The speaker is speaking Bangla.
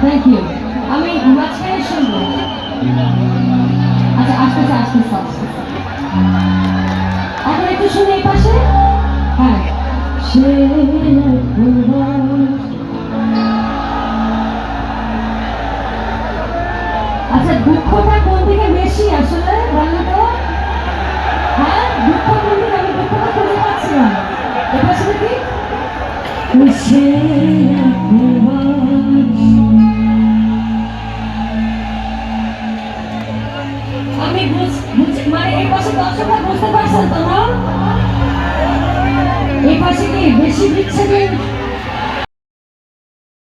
থ্যাংক ইউ আমি মাঝখানে শুনব। আচ্ছা আস্তে আস্তে আস্তে আস্তে আস্তে এখন একটু শুনে এই পাশে। হ্যাঁ। সে আচ্ছা দুঃখটা কোন দিকে বেশি আসলে? বলো তো। হ্যাঁ দুঃখ কোন দিকে? আমি দুঃখটা খুঁজে পাচ্ছি না। এবার শুধু কি? মানে বুঝতে পারছেন তো, না? এই পাশে কি বেশি বিচ্ছেদী